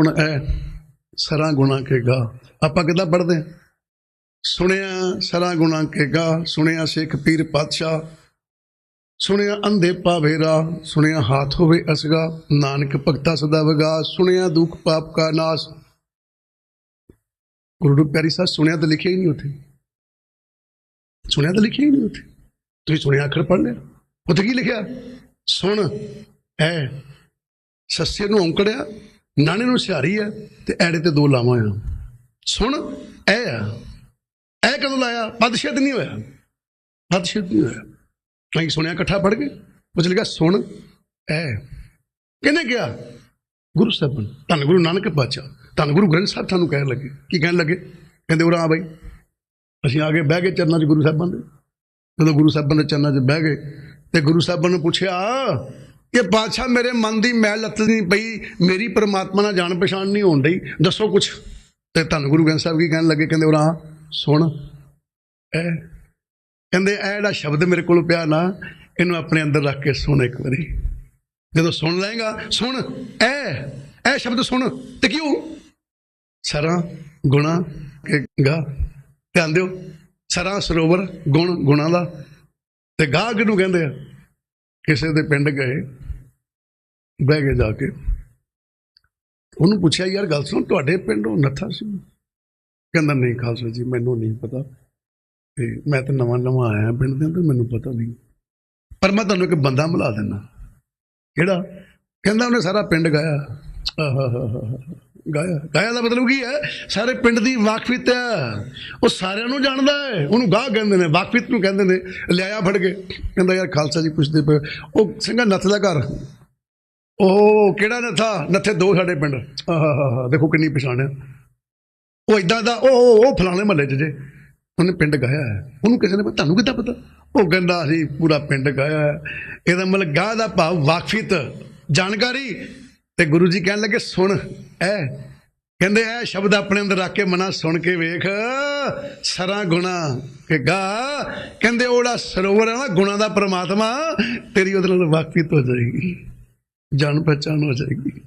ਹੁਣ ਇਹ ਸਰਾਂ ਗੁਣਾ ਕੇਗਾ ਆਪਾਂ ਕਿੱਦਾਂ ਪੜ੍ਹਦੇ ਹਾਂ? ਸੁਣਿਆ ਸਰਾਂ ਗੁਣਾ ਕੇਗਾ ਸੁਣਿਆ ਸਿੱਖ ਪੀਰ ਪਾਤਸ਼ਾਹ, ਸੁਣਿਆ ਅੰਧੇ ਪਾਵੇਰਾ ਸੁਣਿਆ ਹਾਥ ਹੋਵੇ ਅਸਗਾ, ਨਾਨਕ ਭਗਤਾ ਸਦਾ ਵਗਾ, ਸੁਣਿਆ ਦੁੱਖ ਪਾਪ ਕਾ ਨਾਸ। ਗੁਰੂ ਰੂਪ ਪਿਆਰੀ ਸਾਹਿਬ, ਸੁਣਿਆ ਤਾਂ ਲਿਖਿਆ ਹੀ ਨਹੀਂ ਉੱਥੇ। ਸੁਣਿਆ ਤਾਂ ਲਿਖਿਆ ਹੀ ਨਹੀਂ ਉੱਥੇ। ਤੁਸੀਂ ਸੁਣਿਆ ਅੱਖਰ ਪੜ੍ਹ ਲਿਆ? ਉੱਥੇ ਕੀ ਲਿਖਿਆ? ਸੁਣ, ਐ, ਸੱਸੇ ਨੂੰ ਔਂਕੜਿਆ ਨਾਣੇ ਨੂੰ ਸਿਹਾਰੀ ਆ ਤੇ ਐੜੇ ਤੇ ਦੋ ਲਾਵਾਂ ਆ। ਸੁਣ ਐ ਆ। ਐ ਕਦੋਂ ਲਾਇਆ? ਪਦਸ਼ੇਦ ਨਹੀਂ ਹੋਇਆ। ਪਦਸ਼ੇਦ ਨਹੀਂ ਹੋਇਆ। ਅਸੀਂ ਸੁਣਿਆ ਇਕੱਠਾ ਪੜ ਕੇ? ਉਸ ਲਿਖਿਆ ਸੁਣ ਐ ਕਿਹਨੇ ਕਿਹਾ? ਗੁਰੂ ਸਾਹਿਬਾਨ ਧੰਨ ਗੁਰੂ ਨਾਨਕ ਪਾਤਸ਼ਾਹ। ਧੰਨ ਗੁਰੂ ਗ੍ਰੰਥ ਸਾਹਿਬ ਤੁਹਾਨੂੰ ਕਹਿਣ ਲੱਗੇ। ਕੀ ਕਹਿਣ ਲੱਗੇ? ਕਹਿੰਦੇ, ਉਰਾ ਆ ਬਈ। ਅਸੀਂ ਆ ਕੇ ਬਹਿ ਗਏ ਚਰਨਾਂ 'ਚ ਗੁਰੂ ਸਾਹਿਬਾਂ ਦੇ। ਜਦੋਂ ਗੁਰੂ ਸਾਹਿਬਾਂ ਦੇ ਚਰਨਾਂ 'ਚ ਬਹਿ ਗਏ ਤੇ ਗੁਰੂ ਸਾਹਿਬਾਂ ਨੂੰ ਪੁੱਛਿਆ ਕਿ ਬਾਦਸ਼ਾਹ ਮੇਰੇ ਮਨ ਦੀ ਮੈਲ ਨਹੀਂ ਪਈ, ਮੇਰੀ ਪਰਮਾਤਮਾ ਨਾਲ ਜਾਣ ਪਛਾਣ ਨਹੀਂ ਹੋਣ ਡਈ। ਦੱਸੋ ਕੁਛ? ਤੇ ਧੰਨ ਗੁਰੂ ਗ੍ਰੰਥ ਸਾਹਿਬ ਕੀ ਕਹਿਣ ਲੱਗੇ? ਕਹਿੰਦੇ ਉਰਾ ਸੁਣ। ਐ, ਕਹਿੰਦੇ ਇਹ ਜਿਹੜਾ ਸ਼ਬਦ ਮੇਰੇ ਕੋਲ ਪਿਆ ਨਾ, ਇਹਨੂੰ ਆਪਣੇ ਅੰਦਰ ਰੱਖ ਕੇ ਸੁਣ ਇੱਕ ਵਾਰੀ। ਜਦੋਂ ਸੁਣ ਲਏਗਾ, ਸੁਣ। ਇਹ ਇਹ ਸ਼ਬਦ ਸੁਣ। ਤੇ ਕਿਉਂ? ਸਰਾਂ, ਗੁਣਾ ਕੇ ਗਾ। ਧਿਆਨ ਦਿਓ। ਸਰਾਂ, ਸਰੋਵਰ, ਗੁਣ, ਗੁਣਾ ਦਾ। ਤੇ ਗਾਹ ਕਿਹਨੂੰ ਕਹਿੰਦੇ ਆ, ਕਿਸੇ ਦੇ ਪਿੰਡ ਗਏ ਬਹਿ ਕੇ ਜਾ ਕੇ। ਉਹਨੂੰ ਪੁੱਛਿਆ, ਯਾਰ ਗੱਲ ਸੁਣ, ਤੁਹਾਡੇ ਪਿੰਡੋਂ ਨੱਥਾ ਸੀ? ਕਹਿੰਦਾ, ਨਹੀਂ ਖਾਲਸਾ ਜੀ, ਮੈਨੂੰ ਨਹੀਂ ਪਤਾ। ਤੇ ਮੈਂ ਤਾਂ ਨਵਾਂ ਨਵਾਂ ਆਇਆ ਪਿੰਡ ਦੇ ਅੰਦਰ, ਮੈਨੂੰ ਪਤਾ ਨਹੀਂ। ਪਰ ਮੈਂ ਤੁਹਾਨੂੰ ਇੱਕ ਬੰਦਾ ਮਿਲਾ ਦਿੰਦਾ। ਕਿਹੜਾ? ਕਹਿੰਦਾ, ਉਹਨੇ ਸਾਰਾ ਪਿੰਡ ਗਾਇਆ। ਆਹਾਹਾਹਾ। ਗਾਇਆ? ਗਾਇਆ ਦਾ ਮਤਲਬ ਕੀ ਹੈ? ਸਾਰੇ ਪਿੰਡ ਦੀ ਵਾਕਫੀਤ ਹੈ। ਉਹ ਸਾਰਿਆਂ ਨੂੰ ਜਾਣਦਾ ਹੈ। ਉਹਨੂੰ ਗਾਹ ਕਹਿੰਦੇ ਨੇ, ਵਾਕਫੀਤ ਨੂੰ ਕਹਿੰਦੇ ਨੇ। ਲਿਆਇਆ ਫੜ ਕੇ। ਕਹਿੰਦਾ, ਯਾਰ ਖਾਲਸਾ ਜੀ, ਪੁੱਛਦੇ ਪਏ ਉਹ ਸਿੰਘਾ ਨੱਥ ਦਾ ਘਰ। ਉਹ ਕਿਹੜਾ ਨੱਥਾ? ਨੱਥੇ ਦੋ ਸਾਡੇ ਪਿੰਡ। ਆਹਾਹਾਹਾ ਦੇਖੋ ਕਿੰਨੀ ਪਛਾਣ ਹੈ ਉਹ ਇਦਾਂ ਦਾ, ਉਹ, ਉਹ- ਫਲਾਣੇ ਮਹੱਲੇ 'ਚ ਜੇ। ਉਹਨੇ ਪਿੰਡ ਗਾਇਆ ਹੈ। ਉਹਨੂੰ ਕਿਸੇ ਨੇ ਪਤਾ ਤੁਹਾਨੂੰ ਕਿੱਦਾਂ ਪਤਾ? ਉਹ ਕਹਿੰਦਾ ਸੀ ਪੂਰਾ ਪਿੰਡ ਗਾਇਆ ਹੈ। ਇਹਦਾ ਮਤਲਬ ਗਾਹ ਦਾ ਭਾਵ ਵਾਕਫੀਤ, ਜਾਣਕਾਰੀ। ਤੇ ਗੁਰੂ ਜੀ ਕਹਿਣ ਲੱਗੇ, ਸੁਣ, ਐ। ਕਹਿੰਦੇ ਇਹ ਸ਼ਬਦ ਆਪਣੇ ਅੰਦਰ ਰੱਖ ਕੇ ਮਨਾ, ਸੁਣ ਕੇ ਵੇਖ। ਸਰਾਂ ਗੁਣਾ ਕਿ ਗਾ। ਕਹਿੰਦੇ ਉਹੜਾ ਸਰੋਵਰ ਹੈ ਨਾ, ਗੁਣਾ ਦਾ ਪ੍ਰਮਾਤਮਾ, ਤੇਰੀ ਉਹਦੇ ਨਾਲ ਵਾਕਫੀਤ ਹੋ ਜਾਏਗੀ। ਜਾਣ ਪਛਾਣ ਹੋ ਜਾਏਗੀ।